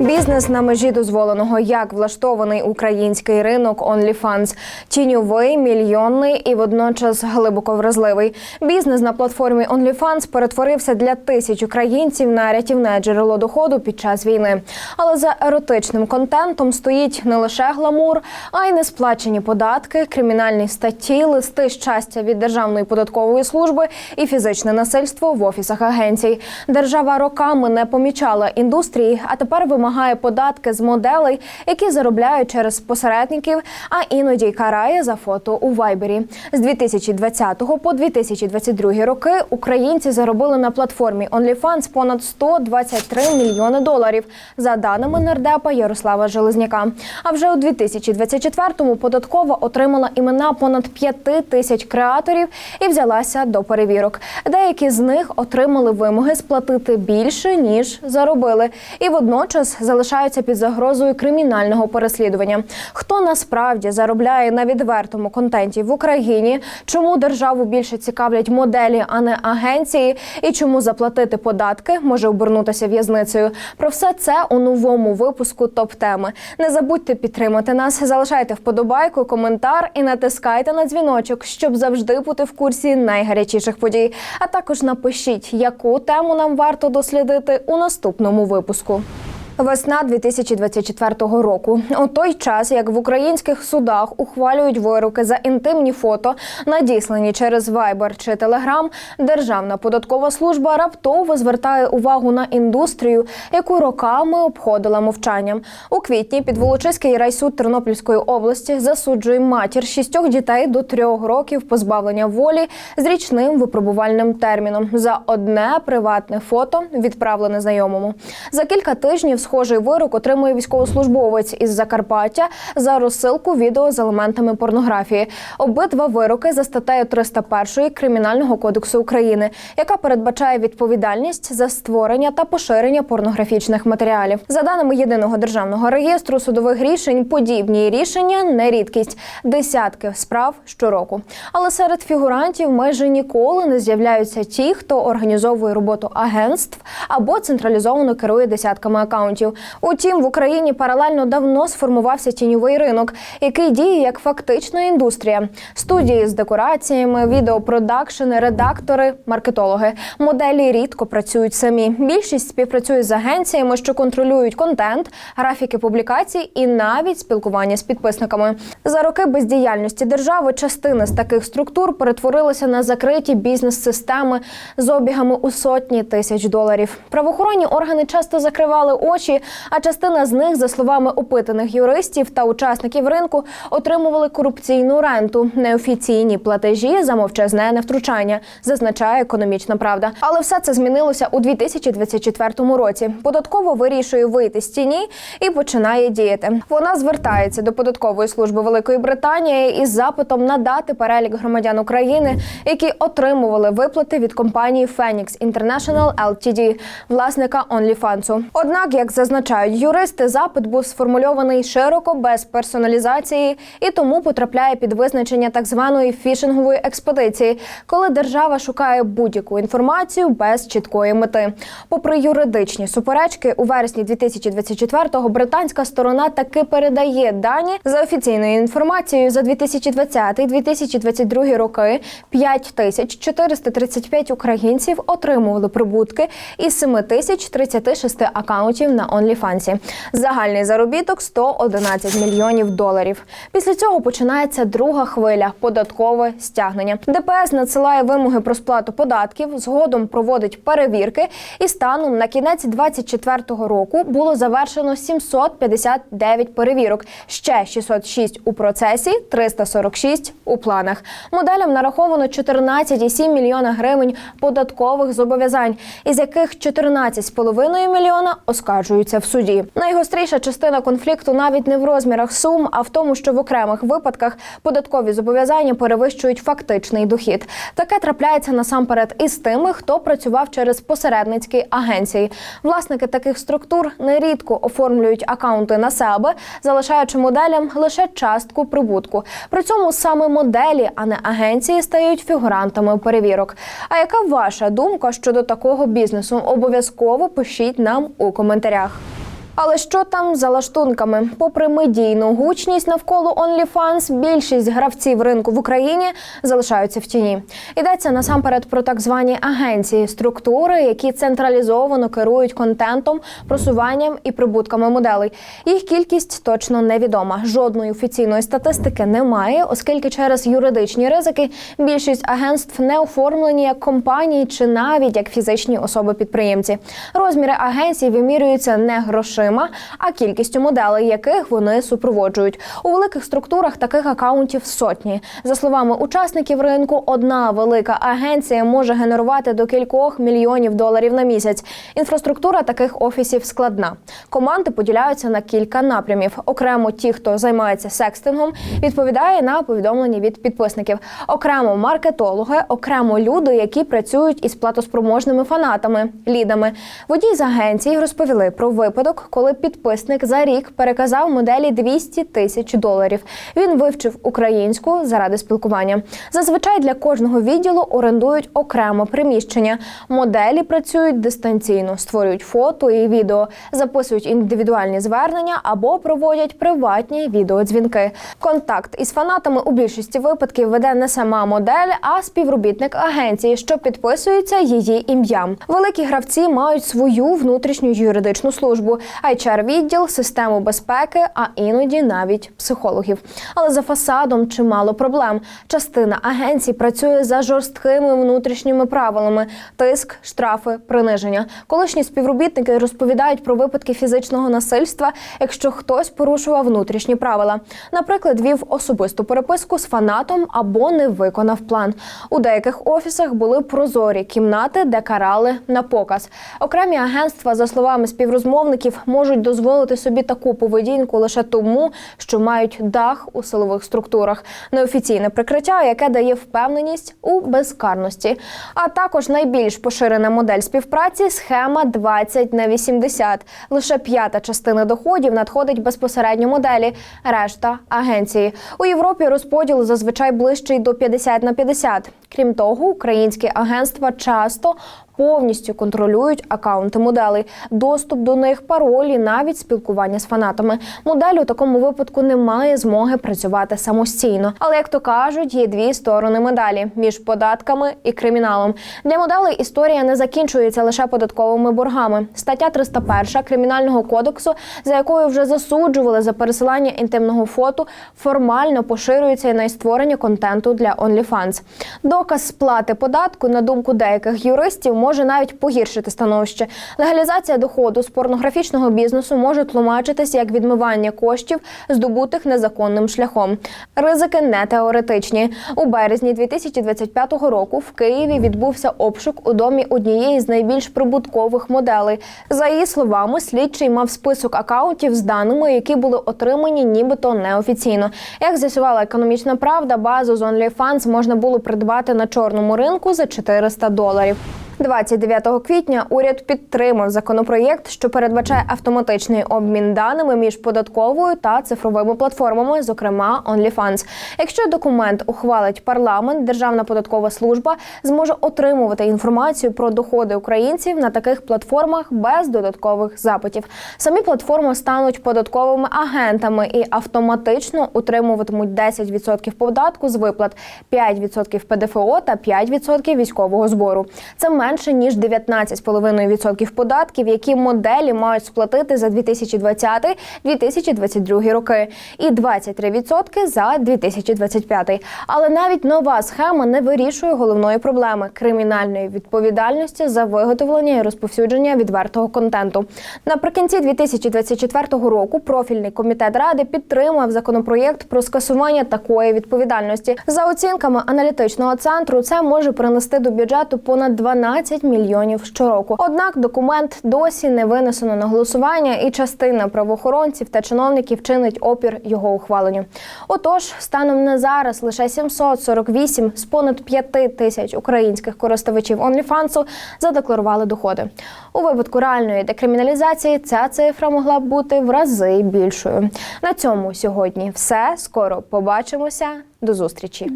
Бізнес на межі дозволеного, як влаштований український ринок OnlyFans. Тіньовий, мільйонний і водночас глибоко вразливий. Бізнес на платформі OnlyFans перетворився для тисяч українців на рятівне джерело доходу під час війни. Але за еротичним контентом стоїть не лише гламур, а й несплачені податки, кримінальні статті, листи щастя від Державної податкової служби і фізичне насильство в офісах агенцій. Держава роками не помічала індустрії, а тепер вимагає податки з моделей, які заробляють через посередників, а іноді й карає за фото у Вайбері. З 2020 по 2022 роки українці заробили на платформі OnlyFans понад 123 мільйони доларів, за даними нардепа Ярослава Железняка. А вже у 2024-му податкова отримала імена понад 5 тисяч креаторів і взялася до перевірок. Деякі з них отримали вимоги сплатити більше ніж заробили, і водночас залишаються під загрозою кримінального переслідування. Хто насправді заробляє на відвертому контенті в Україні? Чому державу більше цікавлять моделі, а не агенції? І чому заплатити податки може обернутися в'язницею? Про все це у новому випуску топ теми. Не забудьте підтримати нас, залишайте вподобайку, коментар і натискайте на дзвіночок, щоб завжди бути в курсі найгарячіших подій. А також напишіть, яку тему нам варто дослідити у наступному випуску. Весна 2024 року. У той час, як в українських судах ухвалюють вироки за інтимні фото, надіслані через Viber чи Telegram, Державна податкова служба раптово звертає увагу на індустрію, яку роками обходила мовчанням. У квітні підволочиський райсуд Тернопільської області засуджує матір шістьох дітей до трьох років позбавлення волі з річним випробувальним терміном за одне приватне фото, відправлене знайомому. За кілька тижнів схожий вирок отримує військовослужбовець із Закарпаття за розсилку відео з елементами порнографії. Обидва вироки за статтею 301 Кримінального кодексу України, яка передбачає відповідальність за створення та поширення порнографічних матеріалів. За даними єдиного державного реєстру судових рішень, подібні рішення не рідкість десятки справ щороку. Але серед фігурантів майже ніколи не з'являються ті, хто організовує роботу агентств або централізовано керує десятками акаунтів. Утім, в Україні паралельно давно сформувався тіньовий ринок, який діє як фактична індустрія. Студії з декораціями, відеопродакшени, редактори, маркетологи. Моделі рідко працюють самі. Більшість співпрацює з агенціями, що контролюють контент, графіки публікацій і навіть спілкування з підписниками. За роки бездіяльності держави частина з таких структур перетворилася на закриті бізнес-системи з обігами у сотні тисяч доларів. Правоохоронні органи часто закривали очі, а частина з них, за словами опитаних юристів та учасників ринку, отримували корупційну ренту, неофіційні платежі за мовчазне невтручання, зазначає економічна правда. Але все це змінилося у 2024 році. Податково вирішує вийти з тіні і починає діяти. Вона звертається до податкової служби Великої Британії із запитом надати перелік громадян України, які отримували виплати від компанії Phoenix International Ltd, власника OnlyFans. Однак, як зазначають юристи, запит був сформульований широко без персоналізації і тому потрапляє під визначення так званої фішингової експедиції, коли держава шукає будь-яку інформацію без чіткої мети. Попри юридичні суперечки, у вересні 2024-го британська сторона таки передає дані за офіційною інформацією за 2020-2022 роки. 5435 українців отримували прибутки із 7036 акаунтів на OnlyFans. Загальний заробіток 111 мільйонів доларів. Після цього починається друга хвиля податкове стягнення. ДПС надсилає вимоги про сплату податків, згодом проводить перевірки, і станом на кінець 2024 року було завершено 759 перевірок. Ще 606 у процесі, 346 у планах. Моделям нараховано 14,7 мільйона гривень податкових зобов'язань, із яких 14,5 мільйона оскаржуються в суді. Найгостріша частина конфлікту навіть не в розмірах сум, а в тому, що в окремих випадках податкові зобов'язання перевищують фактичний дохід. Таке трапляється насамперед із тими, хто працював через посередницькі агенції. Власники таких структур нерідко оформлюють акаунти на себе, залишаючи моделям лише частку прибутку. При цьому саме моделі, а не агенції, стають фігурантами перевірок. А яка ваша думка щодо такого бізнесу? Обов'язково пишіть нам у коментарях коментарях. Але що там за лаштунками? Попри медійну гучність навколо OnlyFans, більшість гравців ринку в Україні залишаються в тіні. Йдеться насамперед про так звані агенції, структури, які централізовано керують контентом, просуванням і прибутками моделей. Їх кількість точно невідома. Жодної офіційної статистики немає, оскільки через юридичні ризики більшість агентств не оформлені як компанії чи навіть як фізичні особи-підприємці. Розміри агенцій вимірюються не грошима, а кількістю моделей, яких вони супроводжують. У великих структурах таких акаунтів сотні. За словами учасників ринку, одна велика агенція може генерувати до кількох мільйонів доларів на місяць. Інфраструктура таких офісів складна. Команди поділяються на кілька напрямів. Окремо ті, хто займається секстингом, відповідає на повідомлення від підписників. Окремо маркетологи, окремо люди, які працюють із платоспроможними фанатами, лідами. Водій з агенції розповіли про випадок, коли підписник за рік переказав моделі 200 тисяч доларів. Він вивчив українську заради спілкування. Зазвичай для кожного відділу орендують окремо приміщення. Моделі працюють дистанційно, створюють фото і відео, записують індивідуальні звернення або проводять приватні відеодзвінки. Контакт із фанатами у більшості випадків веде не сама модель, а співробітник агенції, що підписується її ім'ям. Великі гравці мають свою внутрішню юридичну службу, hr відділ, систему безпеки, а іноді навіть психологів. Але за фасадом чимало проблем. Частина агенцій працює за жорсткими внутрішніми правилами: тиск, штрафи, приниження. Колишні співробітники розповідають про випадки фізичного насильства, якщо хтось порушував внутрішні правила. Наприклад, вів особисту переписку з фанатом або не виконав план. У деяких офісах були прозорі кімнати, де карали на показ. Окремі агентства, за словами співрозмовників, можуть дозволити собі таку поведінку лише тому, що мають дах у силових структурах, неофіційне прикриття, яке дає впевненість у безкарності. А також найбільш поширена модель співпраці схема 20 на 80. Лише п'ята частина доходів надходить безпосередньо моделі, решта агенції. У Європі розподіл зазвичай ближчий до 50 на 50. Крім того, українські агентства часто повністю контролюють акаунти моделей, доступ до них, паролі, навіть спілкування з фанатами. Модель у такому випадку не має змоги працювати самостійно. Але як то кажуть, є дві сторони медалі між податками і криміналом. Для моделей історія не закінчується лише податковими боргами. Стаття 301 кримінального кодексу, за якою вже засуджували за пересилання інтимного фото, формально поширюється і на створення контенту для OnlyFans. Доказ сплати податку, на думку деяких юристів, може навіть погіршити становище. Легалізація доходу з порнографічного бізнесу може тлумачитись як відмивання коштів, здобутих незаконним шляхом. Ризики не теоретичні. У березні 2025 року в Києві відбувся обшук у домі однієї з найбільш прибуткових моделей. За її словами, слідчий мав список акаунтів з даними, які були отримані нібито неофіційно. Як з'ясувала економічна правда, базу з OnlyFans можна було придбати на чорному ринку за 400 доларів. 29 квітня уряд підтримав законопроєкт, що передбачає автоматичний обмін даними між податковою та цифровими платформами, зокрема OnlyFans. Якщо документ ухвалить парламент, Державна податкова служба зможе отримувати інформацію про доходи українців на таких платформах без додаткових запитів. Самі платформи стануть податковими агентами і автоматично утримуватимуть 10% податку з виплат, 5% ПДФО та 5% військового збору. Це менше ніж 19,5% податків, які моделі мають сплатити за 2020-2022 роки, і 23% за 2025. Але навіть нова схема не вирішує головної проблеми кримінальної відповідальності за виготовлення і розповсюдження відвертого контенту. Наприкінці 2024 року профільний комітет ради підтримав законопроєкт про скасування такої відповідальності. За оцінками аналітичного центру, це може принести до бюджету понад 12 мільйонів щороку. Однак документ досі не винесено на голосування, і частина правоохоронців та чиновників чинить опір його ухваленню. Отож, станом на зараз лише 748 з понад 5 тисяч українських користувачів OnlyFans задекларували доходи. У випадку реальної декриміналізації ця цифра могла б бути в рази більшою. На цьому сьогодні все. Скоро побачимося. До зустрічі.